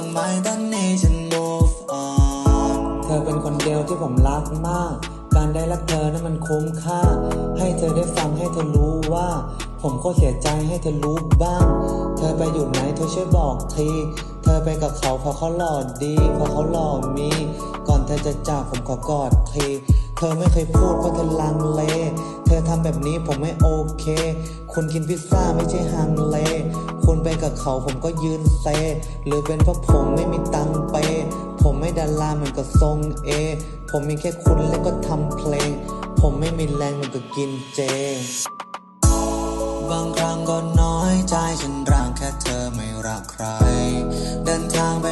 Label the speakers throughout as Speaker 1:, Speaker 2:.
Speaker 1: างไหมตอนนี้ฉัน move on เธอเป็นคนเดี
Speaker 2: ยวที่ผมรักมาก การได้รักเธอนั้นมันคุ้มค่า ให้เธอได้ฟังให้เธอรู้ว่า ผมก็เสียใจให้เธอรู้บ้าง เธอไปอยู่ไหนเธอช่วยบอกที เธอไปกับเขาเพราะเขาหล่อดีเพราะเขาหล่อมี ก่อนเธอจะจากผมขอกอดที เธอไม่เคยพูดเพราเธอลังเลำแบบนี้ผมไม่โอเค คุณกินพิซซ่าไม่ใช่ฮังเล คุณไปกับเขาผมก็ยืนเซ หรือเป็นเพราะผมไม่มีตังค์เป ผมไม่ดาราเหมือนกับทรงเอ ผมมีแค่คุณและก็ทำเพลง ผมไม่มีแรงเหมือนกับกินเจ
Speaker 1: บางครั้งก็น้อยใจฉันรักแค่เธอไม่รักใคร เดินทางไป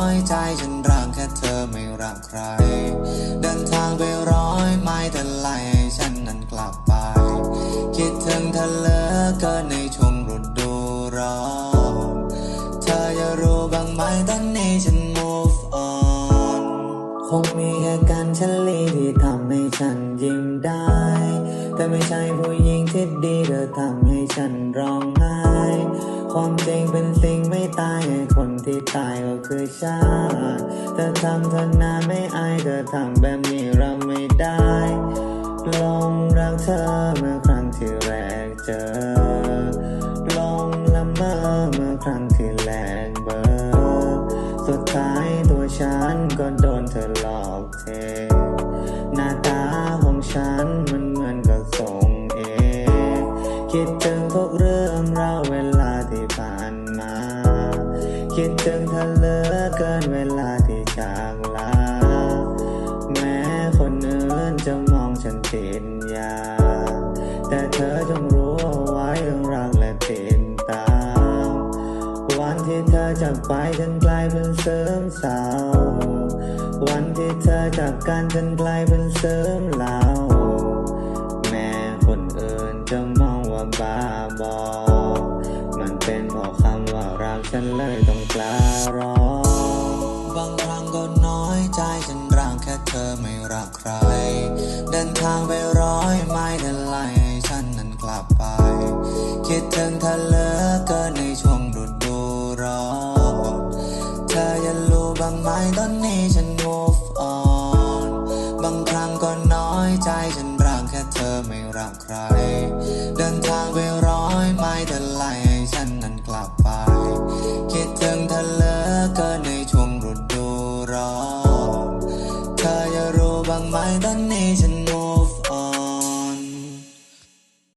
Speaker 1: น้อยใจฉันรักแค่เธอไม่รักใคร เดินทางไปร้อยไม้แต่ไล่ฉันนั้นกลับไป คิดถึงเธอเหลือเกินในช่วงฤดูร้อนเธออย่ารู้บ้างไหมตอนนี้ฉัน move on
Speaker 2: คงมีแค่กันฉันลีที่ทำให้ฉันยิ้มได้ แต่ไม่ใช่ผู้หญิงที่ดีเธอทำให้ฉันร้องไห้ ความจริงเป็นสิ่งไม่ตายคนที่ตายก็คือชาติเธอทำเธอนาไม่อายเธอทำแบบนี้เราไม่ได้ลงรักเธอเมื่อครั้งที่แรกเจอลงละเมอเมื่อครั้งที่แรกเบอสุดท้ายตัวฉันก็โดนเธอหลอกเท คิดถึงทุกเรื่องราวเวลาที่ผ่านมา คิดถึงเธอเหลือเกินเวลาที่จากลา แม้คนอื่นจะมองฉันติดยา แต่เธอจงรู้เอาไว้ต้องรักและติดตาม วันที่เธอจากไปฉันกลายเป็นเสริมเศร้าว วันที่เธอจากกันฉันกลายเป็นเสริมเหล่าแม้คนอื่นจะมอง ว่าบ้าบอ มันเป็นเพราะคำว่ารักฉันเลยต้องกล้ารอ
Speaker 1: บางครั้งก็น้อยใจฉันรักแค่เธอไม่รักใคร เดินทางไปร้อยไม้แต่ไล่ให้ฉันนั้นกลับไป คิดถึงเธอเหลือเกินในช่วงฤดูร้อนเธออย่ารู้บ้างไหมตอนนี้ฉัน move on นทางไปร้อยไม้ลายให้ฉันนั้นกลับไป คิดถึงเธอเลือเกินในช่วงฤดูร้อนเธอจะรู้บ้างไหมตอน